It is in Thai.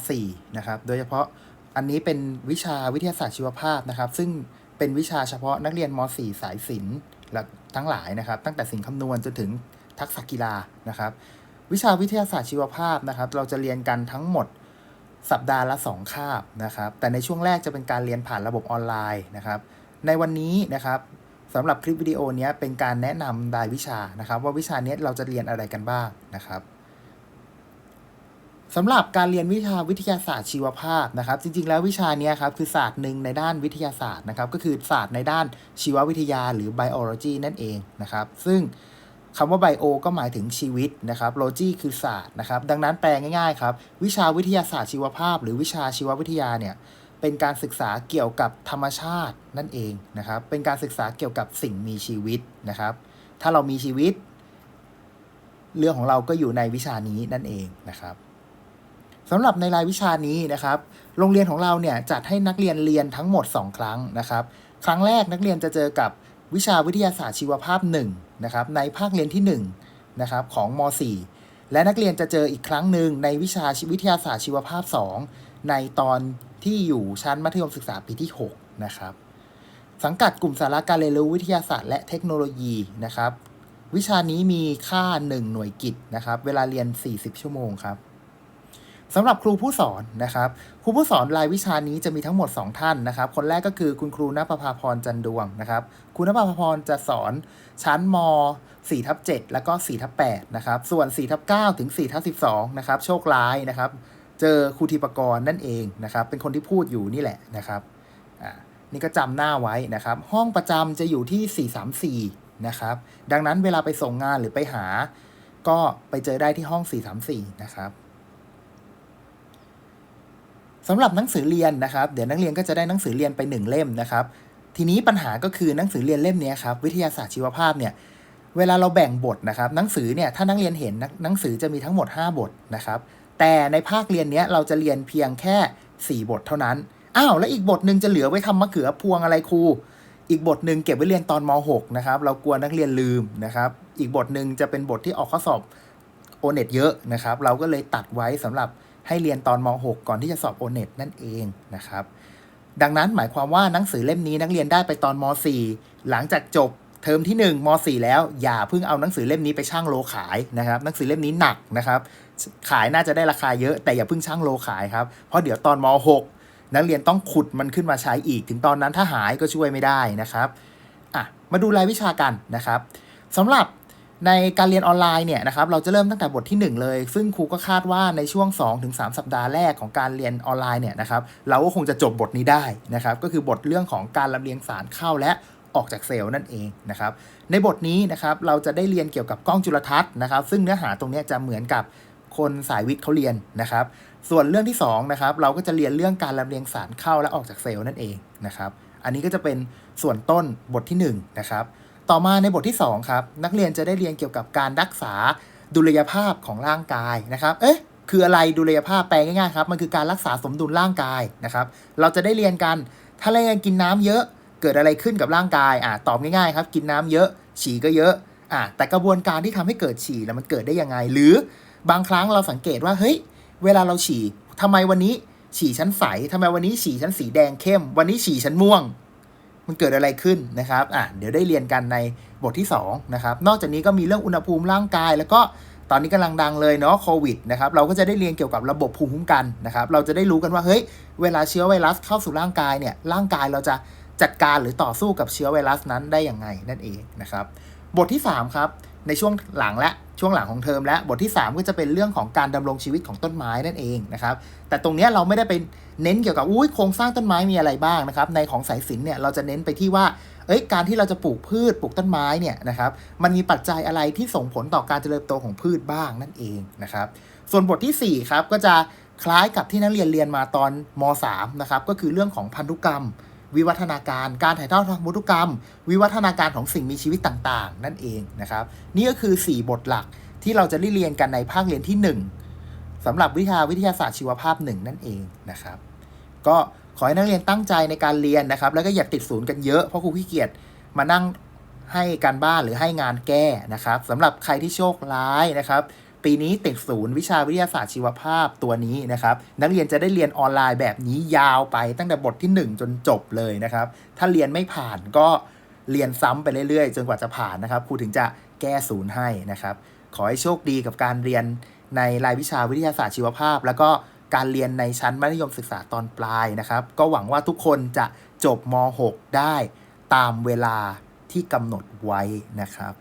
.4 นะครับ โดยเฉพาะอันนี้เป็นวิชาวิทยาศาสตร์ชีวภาพนะครับ ซึ่งเป็นวิชาเฉพาะนักเรียนม .4 สายศิลป์และทั้งหลายนะครับ ตั้งแต่สิ่งคำนวณจนถึงทักษะกีฬานะครับ วิชาวิทยาศาสตร์ชีวภาพนะครับ เราจะเรียนกันทั้งหมดสัปดาห์ละ 2 คาบนะครับ แต่ในช่วงแรกจะเป็นการเรียนผ่านระบบออนไลน์นะครับ ในวันนี้นะครับสำหรับคลิปวิดีโอนี้เป็นการแนะนำรายวิชานะครับ ว่าวิชาเนี้ยเราจะเรียนอะไรกันบ้างนะครับ สำหรับการเรียนวิชาวิทยาศาสตร์ชีวภาพนะครับ จริงๆ แล้ววิชานี้ครับคือศาสตร์หนึ่งในด้านวิทยาศาสตร์นะครับ ก็คือศาสตร์ในด้านชีววิทยาหรือ biology นั่นเองนะครับ ซึ่งคำว่า bio ก็หมายถึงชีวิตนะครับ logy คือศาสตร์นะครับ ดังนั้นแปลง่ายๆครับวิชาวิทยาศาสตร์ชีวภาพ หรือวิชาชีววิทยาเนี่ยเป็นการศึกษาเกี่ยวกับธรรมชาตินั่นเองนะครับ เป็นการศึกษาเกี่ยวกับสิ่งมีชีวิตนะครับ ถ้าเรามีชีวิต เรื่องของเราก็อยู่ในวิชานี้นั่นเองนะครับ สำหรับในรายวิชานี้นะครับ โรงเรียนของเราเนี่ยจัดให้นักเรียนเรียนทั้งหมด 2 ครั้งนะครับ ครั้งแรกนักเรียนจะเจอกับวิชาวิทยาศาสตร์ชีวภาพ1นะครับในภาคเรียนที่1นะครับของม .4 และนักเรียนจะเจออีกครั้งหนึ่งในวิชาวิทยาศาสตร์ชีวภาพ 2 ในตอนที่อยู่ชั้นมัธยมศึกษาปีที่6นะครับสังกัดกลุ่มสาระการเรียนรู้วิทยาศาสตร์และเทคโนโลยีนะครับ วิชานี้มีค่า 1 หน่วยกิตนะครับ เวลาเรียน 40 ชั่วโมงครับ สำหรับครูผู้สอนนะครับ ครูผู้สอนรายวิชานี้จะมีทั้งหมด 2 ท่านนะครับ คนแรกก็คือคุณครูณภาพรจันดวงนะครับครูณภาพรจะสอนชั้นม4ทับ7แล้วก็4ทับ8นะครับ ส่วน4ทับ9ถึง4ทับ12นะครับ โชคร้ายนะครับ เจอครูธิปกรนั่นเองนะครับ เป็นคนที่พูดอยู่นี่แหละนะครับอ่านี่ก็จำหน้าไว้นะครับ ห้องประจำจะอยู่ที่ 434นะครับ ดังนั้นเวลาไปส่งงานหรือไปหา ก็ไปเจอได้ที่ห้อง 434นะครับ สำหรับหนังสือเรียนนะครับ เดี๋ยวนักเรียนก็จะได้หนังสือเรียนไป 1 เล่มนะครับ ทีนี้ปัญหาก็คือหนังสือเรียนเล่มนี้ครับวิทยาศาสตร์ชีวภาพเนี่ยเวลาเราแบ่งบทนะครับหนังสือเนี่ยถ้านักเรียนเห็นหนังสือจะมีทั้งหมด 5 บทนะครับ แต่ในภาคเรียนเนี้ยเราจะเรียนเพียงแค่ 4 บทเท่านั้นอ้าวแล้วอีกบทหนึ่งจะเหลือไว้ทำมะเขือพวงอะไรครูอีกบทหนึ่งเก็บไว้เรียนตอนม .6 นะครับเรากลัวนักเรียนลืมนะครับ อีกบทหนึ่งจะเป็นบทที่ออกข้อสอบโอเน็ตเยอะนะครับ เราก็เลยตัดไว้สำหรับ ให้เรียนตอนม .6 ก่อนที่จะสอบโอเน็ตนั่นเองนะครับ ดังนั้นหมายความว่าหนังสือเล่มนี้นักเรียนได้ไปตอนม .4 หลังจากจบเทอมที่ 1ม .4 แล้วอย่าเพิ่งเอาหนังสือเล่มนี้ไปช่างโลขายนะครับ หนังสือเล่มนี้หนักนะครับ ขายน่าจะได้ราคาเยอะแต่อย่าเพิ่งช่างโลขายครับ เพราะเดี๋ยวตอนม .6 นักเรียนต้องขุดมันขึ้นมาใช้อีก ถึงตอนนั้นถ้าหายก็ช่วยไม่ได้นะครับอะมาดูรายวิชากันนะครับสำหรับ ในการเรียนออนไลน์เนี่ยนะครับเราจะเริ่มตั้งแต่บทที่ 1 เลย ซึ่งครูก็คาดว่าในช่วง 2-3 สัปดาห์แรกของการเรียนออนไลน์เนี่ยนะครับเราก็คงจะจบบทนี้ได้นะครับก็คือบทเรื่องของการลำเลียงสารเข้าและออกจากเซลล์นั่นเองนะครับในบทนี้นะครับเราจะได้เรียนเกี่ยวกับกล้องจุลทรรศน์นะครับซึ่งเนื้อหาตรงนี้จะเหมือนกับคนสายวิทย์เขาเรียนนะครับส่วนเรื่องที่2นะครับเราก็จะเรียนเรื่องการลำเลียงสารเข้าและออกจากเซลล์นั่นเองนะครับอันนี้ก็จะเป็นส่วนต้นบทที่1นะครับ ต่อมาในบทที่ 2 ครับ นักเรียนจะได้เรียนเกี่ยวกับการรักษาดุลยภาพของร่างกายนะครับเอ๊ะคืออะไรดุลยภาพแปลง่ายๆครับมันคือการรักษาสมดุลร่างกายนะครับ เราจะได้เรียนกันถ้าเรากินน้ำเยอะเกิดอะไรขึ้นกับร่างกายอ่าตอบง่ายๆครับ กินน้ำเยอะ ฉี่ก็เยอะอ่าแต่กระบวนการที่ทำให้เกิดฉี่แล้วมันเกิดได้ยังไง หรือบางครั้งเราสังเกตว่าเฮ้ยเวลาเราฉี่ทำไมวันนี้ฉี่ชั้นใสทำไมวันนี้ฉี่ชั้นสีแดงเข้ม วันนี้ฉี่ชั้นม่วง มันเกิดอะไรขึ้นนะครับอะเดี๋ยวได้เรียนกันในบทที่2นะครับนอกจากนี้ก็มีเรื่องอุณหภูมิร่างกาย แล้วก็ตอนนี้กำลังดังเลยเนาะโควิดนะครับเราก็จะได้เรียนเกี่ยวกับระบบภูมิคุ้มกันนะครับเราจะได้รู้กันว่าเฮ้ยเวลาเชื้อไวรัสเข้าสู่ร่างกายเนี่ยร่างกายเราจะจัดการหรือต่อสู้กับเชื้อไวรัสนั้นได้อย่างไงนั่นเองนะครับบทที่3ครับ ในช่วงหลังและช่วงหลังของเทอมและบทที่ 3 ก็จะเป็นเรื่องของการดำรงชีวิตของต้นไม้นั่นเองนะครับแต่ตรงนี้เราไม่ได้ไปเน้นเกี่ยวกับอุ้ยโครงสร้างต้นไม้มีอะไรบ้างนะครับในของสายศิลป์เนี่ยเราจะเน้นไปที่ว่าเอ้ยการที่เราจะปลูกพืชปลูกต้นไม้เนี่ยนะครับมันมีปัจจัยอะไรที่ส่งผลต่อการเจริญเติบโตของพืชบ้างนั่นเองนะครับส่วนบทที่4ครับก็จะคล้ายกับที่นักเรียนเรียนมาตอนม .3 นะครับก็คือเรื่องของพันธุกรรม วิวัฒนาการการถ่ายทอดทางพันธุกรรม วิวัฒนาการของสิ่งมีชีวิตต่างๆ นั่นเองนะครับ นี่ก็คือ 4 บทหลักที่เราจะได้เรียนกันในภาคเรียนที่ 1สำหรับวิชาวิทยาศาสตร์ชีวภาพ 1 นั่นเองนะครับ ก็ขอให้นักเรียนตั้งใจในการเรียนนะครับ แล้วก็อย่าติดศูนย์กันเยอะเพราะครูขี้เกียจมานั่งให้การบ้านหรือให้งานแก้นะครับสำหรับใครที่โชคร้ายนะครับ ปีนี้ติดศูนย์วิชาวิทยาศาสตร์ชีวภาพตัวนี้นะครับ นักเรียนจะได้เรียนออนไลน์แบบนี้ยาวไปตั้งแต่บทที่ 1 จนจบเลยนะครับ ถ้าเรียนไม่ผ่านก็เรียนซ้ำไปเรื่อยๆ จนกว่าจะผ่านนะครับครูถึงจะแก้ศูนย์ให้นะครับ ขอให้โชคดีกับการเรียนในรายวิชาวิทยาศาสตร์ชีวภาพ แล้วก็การเรียนในชั้นมัธยมศึกษาตอนปลายนะครับ ก็หวังว่าทุกคนจะจบม .6 ได้ตามเวลาที่กำหนดไว้นะครับ